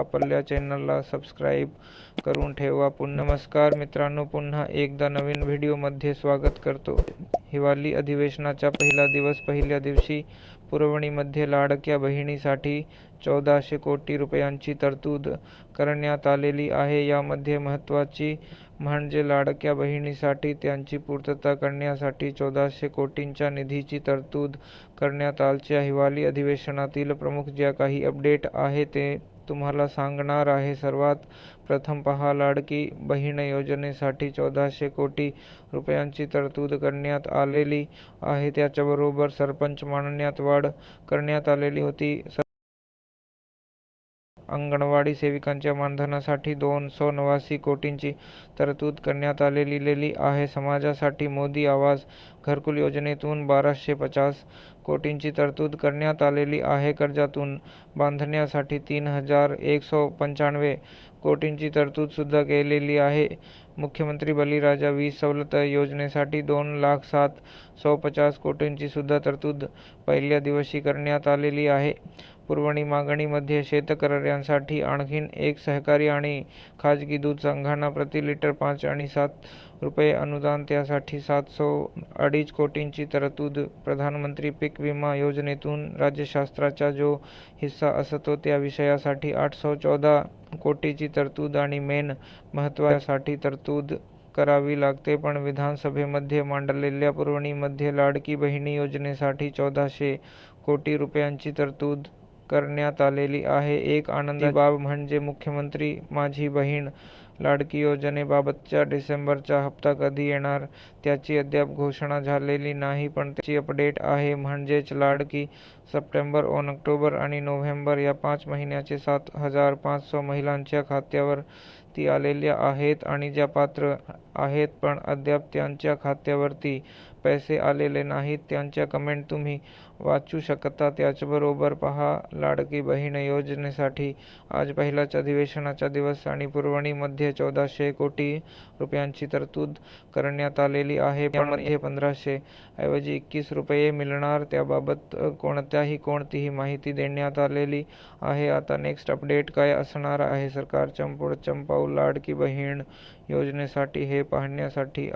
आपल्या चॅनलला सबस्क्राईब करून ठेवा. पुन नमस्कार मित्रांनो पुन्हा एकदा नवीन व्हिडिओमध्ये स्वागत करतो. हिवाळी अधिवेशनाचा पहिला दिवस पहिल्या दिवशी पुरवणीमध्ये लाडक्या बहिणीसाठी चौदाशे कोटी रुपयांची तरतूद करण्यात आलेली आहे. यामध्ये महत्त्वाची म्हणजे लाडक्या बहिणीसाठी त्यांची पूर्तता करण्यासाठी चौदाशे कोटींच्या निधीची तरतूद करण्यात आलच्या हिवाळी अधिवेशनातील प्रमुख ज्या काही अपडेट आहे ते तुम्हाला सांगणार आहे. सर्वात प्रथम पहा लाडकी बहीण योजनेसाठी चौदाशे कोटी रुपयांची तरतूद करण्यात आलेली आहे. त्याचबरोबर सरपंच मानण्यात वाढ करण्यात आलेली होती. अंगणवाडी सेविकांच्या मानधनासाठी दोन सौ नवासी कोटींची तरतूद करण्यात आलेली आहे. समाजासाठी मोदी आवास घरकुल योजनेतून बाराशे पचास कोटींची तरतूद करण्यात आलेली आहे. कर्जातून बांधण्यासाठी तीन हजार एक सौ पंच्याण्णव कोटींची तरतूद सुद्धा केलेली आहे. मुख्यमंत्री बळीराजा वीज सवलत योजनेसाठी दोन लाख सात सौ पचास कोटींची सुद्धा तरतूद पहिल्या दिवशी करण्यात आलेली आहे. पुरवणी मागणीमध्ये शेतकऱ्यांसाठी आणखीन एक सहकारी आणि खाजगी दूध संघांना प्रति लिटर पाच आणि सात रुपये अनुदान त्यासाठी सात सौ अडीच कोटींची तरतूद प्रधानमंत्री पीक विमा योजनेतून राज्यशास्त्राचा जो हिस्सा असतो त्या विषयासाठी आठ सौ चौदा कोटीची तरतूद आणि मेन महत्त्वासाठी तरतूद करावी लागते. पण विधानसभेमध्ये मांडलेल्या पुरवणीमध्ये लाडकी बहिणी योजनेसाठी चौदाशे कोटी रुपयांची तरतूद करण्यात आलेली आहे. एक आनंदाची बाब म्हणजे मुख्यमंत्री माझी बहीण लाडकी योजनेबाबतचा डिसेंबरचा हप्ता कधी येणार? त्याची अद्याप घोषणा झालेली नाही पण त्याची अपडेट आहे. म्हणजेच लाडकी सप्टेंबर ऑक्टोबर आणि नोव्हेंबर या पाच महिन्याचे सात हजार पाचशे महिलांच्या खात्यावर ती आलेल्या आहेत आणि ज्या पात्र आहेत पण अद्याप त्यांच्या खात्यावरती पैसे आलेले नाहीत. त्यांच्या कमेंट तुम्ही वाचू शकता. त्याचबरोबर पहा लाडकी बहीण योजनेसाठी आज पहिलाच अधिवेशनाचा दिवस आणि पुरवणीमध्ये चौदाशे कोटी रुपयांची तरतूद करण्यात आलेली आहे. यामध्ये पंधराशे ऐवजी एकवीस रुपये मिळणार. त्याबाबत कोणत्याही कोणतीही माहिती देण्यात आलेली आहे. आता नेक्स्ट अपडेट काय असणार आहे? सरकारच्या पुढचं पाऊल लाडकी बहीण योजनेसाठी हे पाहण्यासाठी